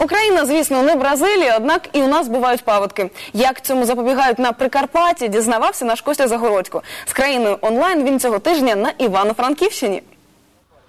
Україна, звісно, не Бразилія, однак і у нас бувають паводки. Як цьому запобігають на Прикарпатті, дізнавався наш Костя Загородько. З країною онлайн він цього тижня на Івано-Франківщині.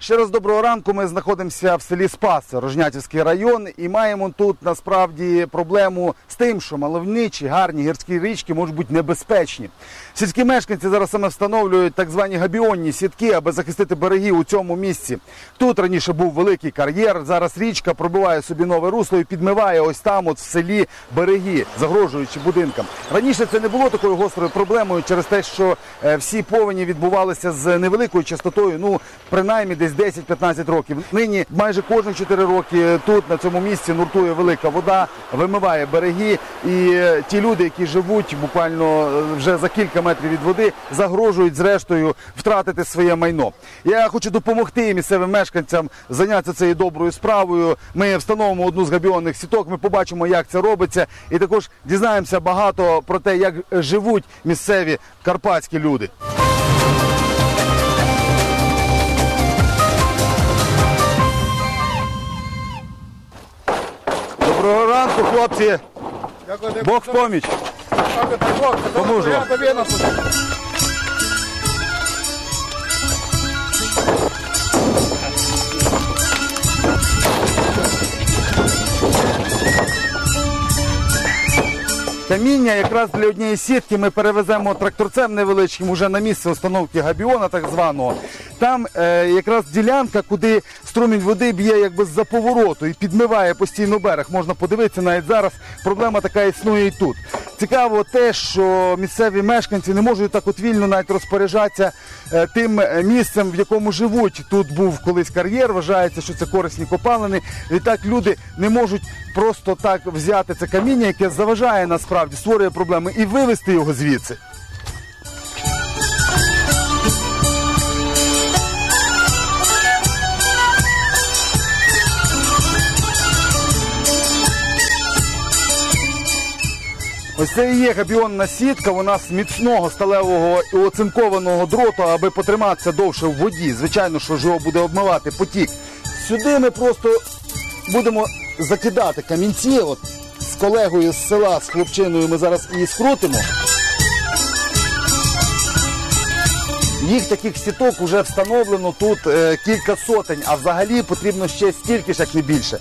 Ще раз доброго ранку. Ми знаходимося в селі Спас, Рожнятівський район, і маємо тут насправді проблему з тим, що мальовничі, гарні гірські річки можуть бути небезпечні. Сільські мешканці зараз саме встановлюють так звані габіонні сітки, аби захистити береги у цьому місці. Тут раніше був великий кар'єр. Зараз річка пробиває собі нове русло і підмиває ось там, от в селі береги, загрожуючи будинкам. Раніше це не було такою гострою проблемою через те, що е, всі повені відбувалися з невеликою частотою, ну принаймні десь 10-15 років. Нині майже кожні 4 роки тут на цьому місці нуртує велика вода, вимиває береги, і е, ті люди, які живуть буквально е, вже за кілька метрів від води, загрожують зрештою втратити своє майно. Я хочу допомогти місцевим мешканцям зайнятися цією доброю справою. Ми встановимо одну з габіонних сіток. Ми побачимо, як це робиться, і також дізнаємося багато про те, як живуть місцеві карпатські люди. Ранку, хлопці. Бог в поміч. Поможу Каміння якраз для однієї сітки ми перевеземо тракторцем невеличким уже на місце установки габіона, так званого. Там е, якраз ділянка, куди струмінь води б'є якби з-за повороту і підмиває постійно берег. Можна подивитися навіть зараз. Проблема така існує і тут. Цікаво те, що місцеві мешканці не можуть так от вільно навіть розпоряджатися е, тим е, місцем, в якому живуть. Тут був колись кар'єр, вважається, що це корисні копалини. І так люди не можуть просто так взяти це каміння, яке заважає насправді, створює проблеми, і вивезти його звідси. Ось це і є габіонна сітка, вона з міцного сталевого і оцинкованого дроту, аби потриматися довше в воді. Звичайно, що ж його буде обмивати потік. Сюди ми просто будемо закидати камінці. От з колегою з села, з хлопчиною ми зараз її скрутимо. Їх таких сіток вже встановлено тут е, кілька сотень, а взагалі потрібно ще стільки ж, як не більше.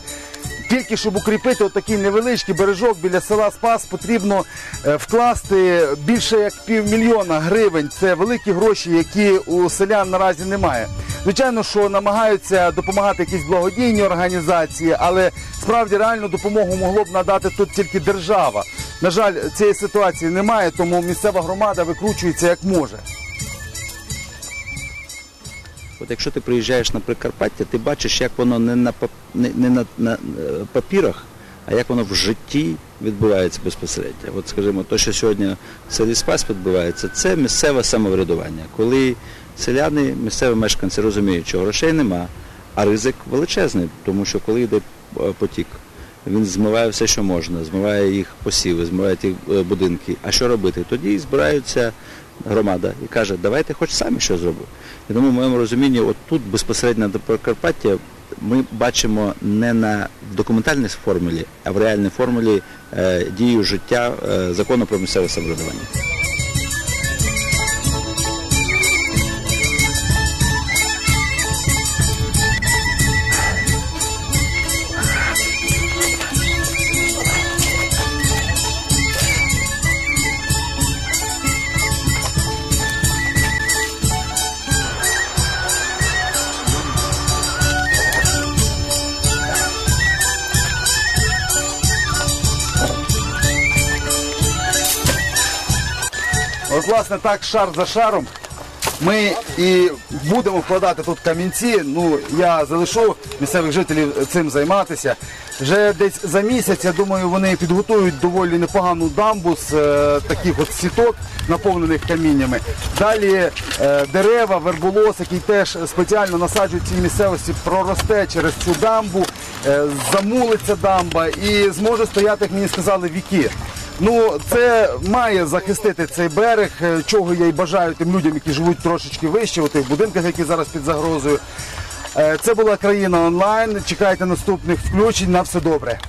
Тільки щоб укріпити отакий невеличкий бережок біля села Спас, потрібно е, вкласти більше як півмільйона гривень. Це великі гроші, які у селян наразі немає. Звичайно, що намагаються допомагати якісь благодійні організації, але справді реальну допомогу могло б надати тут тільки держава. На жаль, цієї ситуації немає, тому місцева громада викручується як може. От якщо ти приїжджаєш на Прикарпаття, ти бачиш, як воно не на, не, на, на е, папірах, а як воно в житті відбувається безпосередньо. От, скажімо, те, що сьогодні в селі Спас відбувається, це місцеве самоврядування. Коли селяни, місцеві мешканці розуміють, що грошей нема, а ризик величезний, тому що коли йде е, потік, він змиває все, що можна, змиває їх посіви, змиває ті е, будинки. А що робити? Тоді збираються громада і каже, давайте хоч самі що зробимо. І тому в моєму розумінні, от тут безпосередньо до Прикарпаття ми бачимо не на документальній формулі, а в реальній формулі е, дію життя е, закону про місцеве самоврядування. От, власне, так шар за шаром. Ми і будемо вкладати тут камінці. Ну, я залишу місцевих жителів цим займатися. Вже десь за місяць, я думаю, вони підготують доволі непогану дамбу з е, таких от сіток, наповнених каміннями. Далі е, дерева, верболос, який теж спеціально насаджують в цій місцевості, проросте через цю дамбу, е, замулиться дамба і зможе стояти, як мені сказали, віки. Ну, це має захистити цей берег, е, чого я й бажаю тим людям, які живуть трошечки вище, у тих будинках, які зараз під загрозою. Е, Це була країна онлайн. Чекайте наступних включень. На все добре.